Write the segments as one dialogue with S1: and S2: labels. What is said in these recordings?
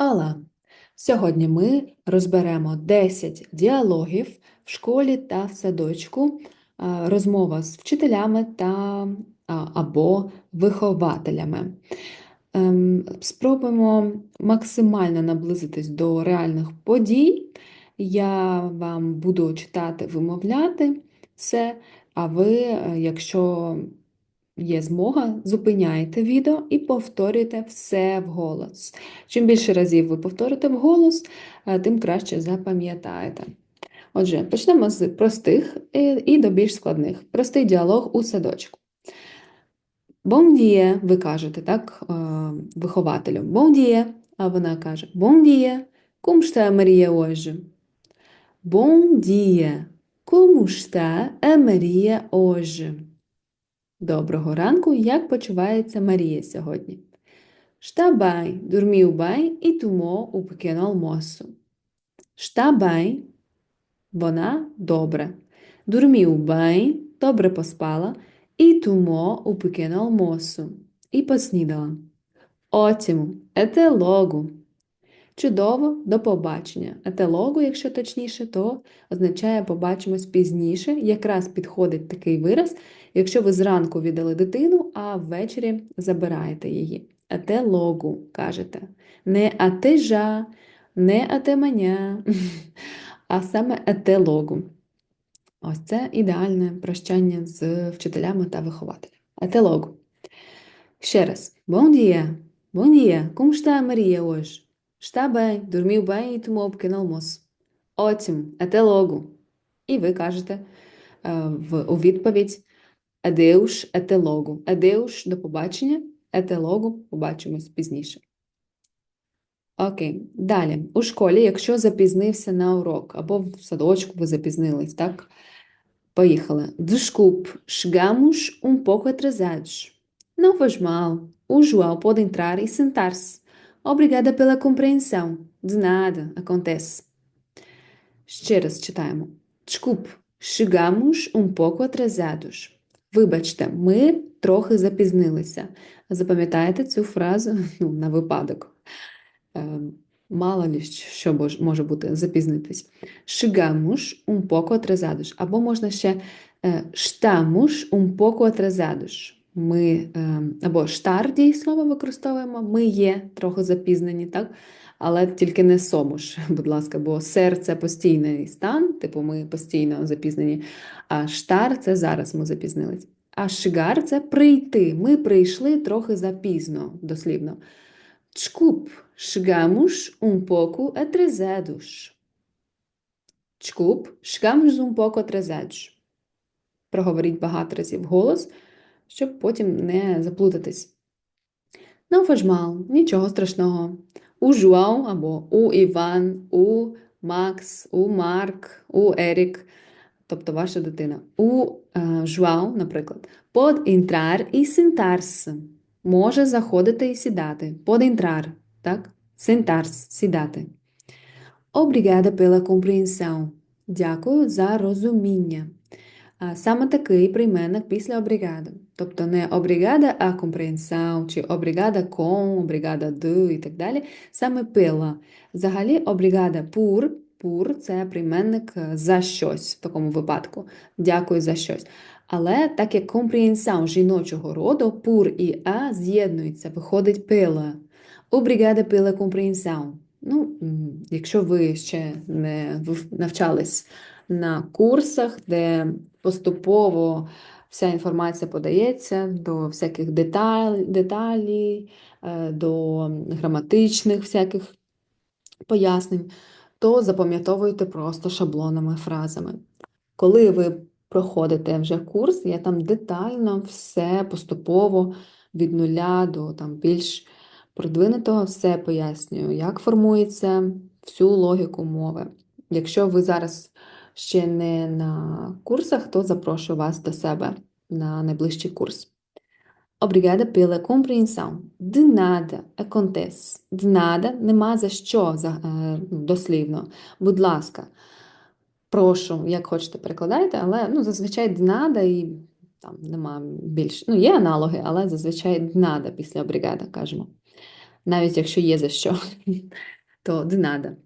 S1: Олá! Сьогодні ми розберемо 10 діалогів в школі та в садочку, розмова з вчителями та або вихователями. Ем, Спробуємо максимально наблизитись до реальних подій. Я вам буду читати, вимовляти все, а ви, е, якщо є змога, зупиняйте відео і повторюйте все вголос. Чим більше разів ви повторите вголос, е, тим краще запам'ятаєте. Отже, почнемо з простих і і до більш складних. Простий діалог у садочку. Dia, ви кажете, так, е, вихователю. Bon а вона каже Bon dia, como está a Maria hoje? Bom dia, como está a Maria hoje? Доброго ранку, як почувається Марія сьогодні? Bem e tomou o pequeno almoço. Está bem, вона добре. Bem, добре поспала, e tomou o pequeno almoço. І поснідала. Ótimo, até logo. Чудово, до побачення. Logo, якщо точніше, то означає побачимось пізніше. Якраз підходить такий вираз, якщо ви зранку віддали дитину, а ввечері забираєте її. Logo, кажете. Не já, не mañana, а саме logo. Ось це ідеальне прощання з вчителями та вихователями. Logo. Ще раз. Bom dia. Bom dia. Como está a Maria? Está bem, dormiu bem e tomou um pequeno almoço. Ótimo, até logo. І ви кажете е, в, у відповідь Adeus, até logo. Adeus, до побачення. Até logo, побачимось пізніше. Окей, далі. У школі, якщо запізнився на урок, або в садочку ви запізнились, так? Поїхали. Desculpe, chegamos um pouco atrasados. Não faz mal. O João pode entrar e sentar-se. Obrigada pela compreensão. De nada, acontece. Ще раз читаємо. Desculpe, chegamos um pouco atrasados. Вибачте, ми трохи запізнилися. Запам'ятаєте цю фразу ну, на випадок. Е, Мало лі що бож- може бути запізнитись. Chegamos um pouco atrasados. Або можна ще е, estamos um pouco atrasados. Ми е, або штар дієслово використовуємо, ми є трохи запізнені, так? Але тільки не сомуш, будь ласка, бо сер це постійний стан, типу ми постійно запізнені, а штар це зараз ми запізнились. А шигар це прийти. Ми прийшли трохи запізно, дослівно. Um pouco atrasados. Desculpe, chegamos um pouco atrasados. Проговоріть багато разів голос, щоб потім не заплутатись. Faz нічого страшного. У Жуау або у Іван, у Макс, у Марк, у Ерік, тобто ваша дитина. У е, наприклад, pode entrar e sentar-se. Може заходити і сідати. Pode entrar, так? Sentar-se, сідати. Obrigada pela compreensão. Дякую за розуміння. А Саме такий прийменник після obrigada. Тобто не obrigada a compreensão, чи obrigada com, obrigada de і так далі. Саме pela. Взагалі obrigada por, por – це прийменник е, за щось в такому випадку. Дякую за щось. Але так як compreensão жіночого роду, pour і a з'єднуються, виходить pela. Obrigada pela compreensão. Ну, якщо ви ще не навчались на курсах, де поступово вся інформація подається до всяких деталей, е, до граматичних всяких пояснень, то запам'ятовуйте просто шаблонами, фразами. Коли ви проходите вже курс, я там детально все поступово від нуля до там більш продвинутого все пояснюю, як формується всю логіку мови. Якщо ви зараз ще не на курсах, то запрошую вас до себе на найближчий курс. Obrigada pela compreensão. Acontece. De nada нема за що за- е, ну, дослівно. Будь ласка, прошу, як хочете, перекладайте, але ну, зазвичай de і там нема більш. Ну, є аналоги, але зазвичай de після obrigada кажемо. навіть якщо є за що, то nada.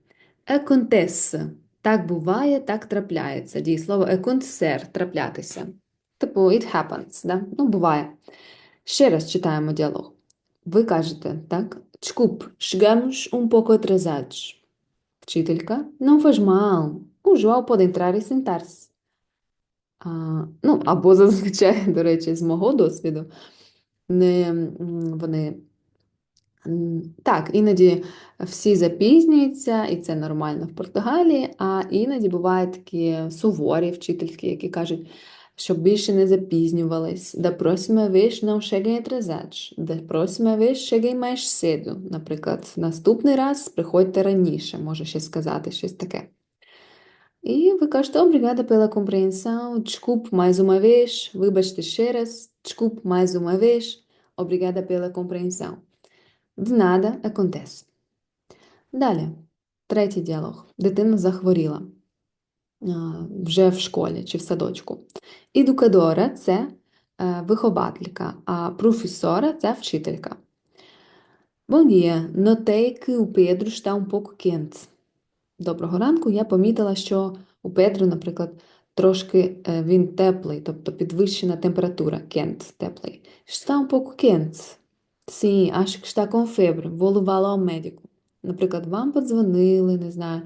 S1: Acontece. Так буває, так трапляється. Дієслово acontecer – траплятися. Типу, it happens, да? Ну, буває. Ще раз читаємо діалог. Ви кажете, так? Desculpe, chegamos um pouco. Вчителька, não faz mal. O João pode ну, або зазвичай, до речі, з мого досвіду, не, вони так, іноді всі запізнюються, і це нормально в Португалії, а іноді бувають такі суворі вчительки, які кажуть, щоб більше не запізнювались. Da próxima vez não cheguem atrasados. Da próxima vez cheguem mais cedo. Наприклад, наступний раз приходьте раніше, може ще сказати щось таке. І ви кажете, obrigada pela compreensão, desculpe mais uma vez, вибачте ще раз, desculpe mais uma vez, obrigada pela compreensão. Nada acontece. Далі, третій діалог. Дитина захворіла вже в школі чи в садочку. Едукадора – це е, вихователька, а професора – це вчителька. Bom dia, notei que o Pedro está um pouco quente. Доброго ранку. Я помітила, що у Педро, наприклад, трошки е, він теплий, тобто підвищена температура. Quente, теплий. Está um pouco quente. Sim, acho que está com febre. Vou levá-lo ao médico. Наприклад, вам подзвонили, не знаю,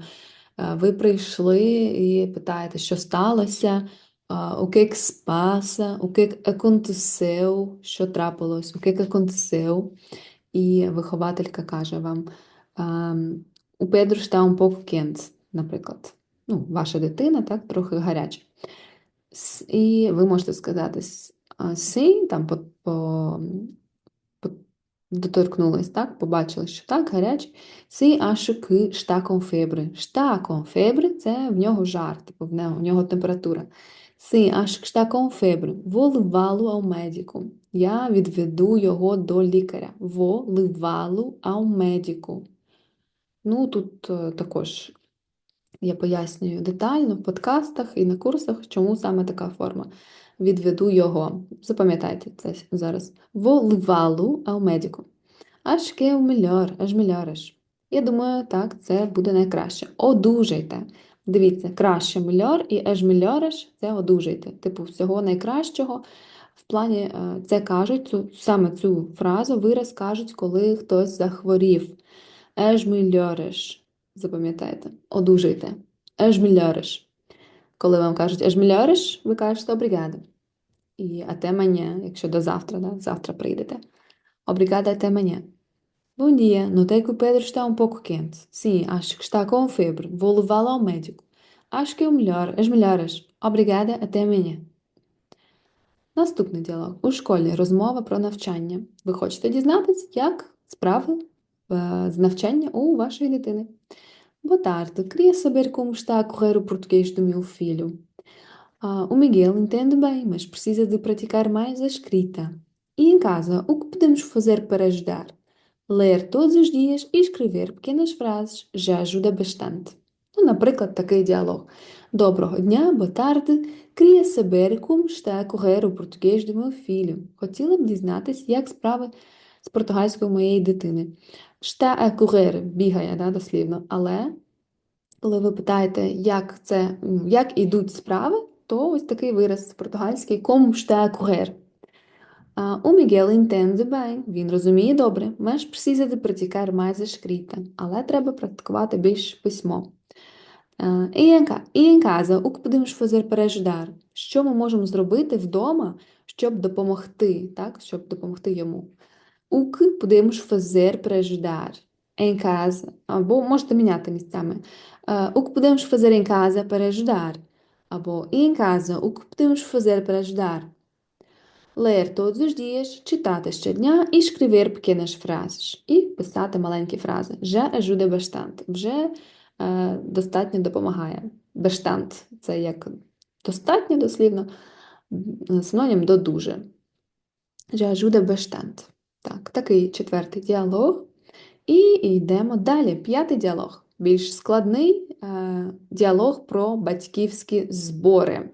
S1: ви прийшли і питаєте, що сталося, е, o que que se passa, що трапилось, o que aconteceu. І вихователька каже вам, у Педро está um pouco quente, наприклад. Ну, ваша дитина, так, трохи гаряча. І ви можете сказати с- там по, по, доторкнулись, так, побачили, що так, гарячий. Está com febre. Está com febre – це в нього жар, типу в нього, в нього температура. Com febre. Vou levá-lo ao médico. Я відведу його до лікаря. Vou levá-lo. Ну, тут е, також я пояснюю детально в подкастах і на курсах, чому саме така форма. Відведу його. Запам'ятайте це зараз. Levá-lo ao médico. Acho que é o. Я думаю, так, це буде найкраще. Одужайте. Дивіться, краще мельор і аж мельориш – це одужайте. Типу, всього найкращого. В плані, е, це кажуть, цю, саме цю фразу, вираз кажуть, коли хтось захворів. Еж мельориш. Запам'ятайте, одужайте. Еж мельориш. Коли вам кажуть еж мельориш, ви кажете обрігада. І ате мене, якщо до завтра, да? завтра прийдете. Obrigada até amanhã. Bom dia, notei que o Pedro está um pouco quente. Sim, acho que está com febre. Vou levá-lo ao médico. Acho que é o melhor, as melhoras. Obrigada, até amanhã. Наступний діалог. У школі розмова про навчання. Ви хочете дізнатись, як справи е, з навчання у вашої дитини. Boa tarde, queria saber como está a correr o português do meu filho. Ah, o Miguel entende bem, mas precisa de praticar mais a escrita. E em casa, o que podemos fazer para ajudar? Ler todos os dias e escrever pequenas frases já ajuda bastante. Ну, наприклад, такий діалог. Доброго дня, boa tarde. Queria saber como está a correr o português do meu filho. Хотіла б дізнатись, як справи з португальською моєї дитини. Está a бігає, да, дослівно. Але коли ви питаєте, як це, як ідуть справи, то ось такий вираз португальський a correr. А, O Miguel entende bem, він розуміє добре, mas precisa de praticar mais але треба практикувати більш письмо. O que podemos fazer para? Що ми можемо зробити вдома, щоб допомогти, так? Щоб допомогти йому? O que podemos fazer para ajudar? Em casa, або можете міняти місцями. А, O que podemos fazer em casa para ajudar? Або e em casa, o que podemos fazer para ajudar? Ler todos os dias, читати щодня і escrever pequenas frases. І писати маленькі фрази. Já ajuda bastante. Вже е, достатньо допомагає. Bastante – це як достатньо дослівно, м, синонім до дуже. Já ajuda bastante. Так, такий четвертий діалог. І йдемо далі. П'ятий діалог. Більш складний е, діалог про батьківські збори.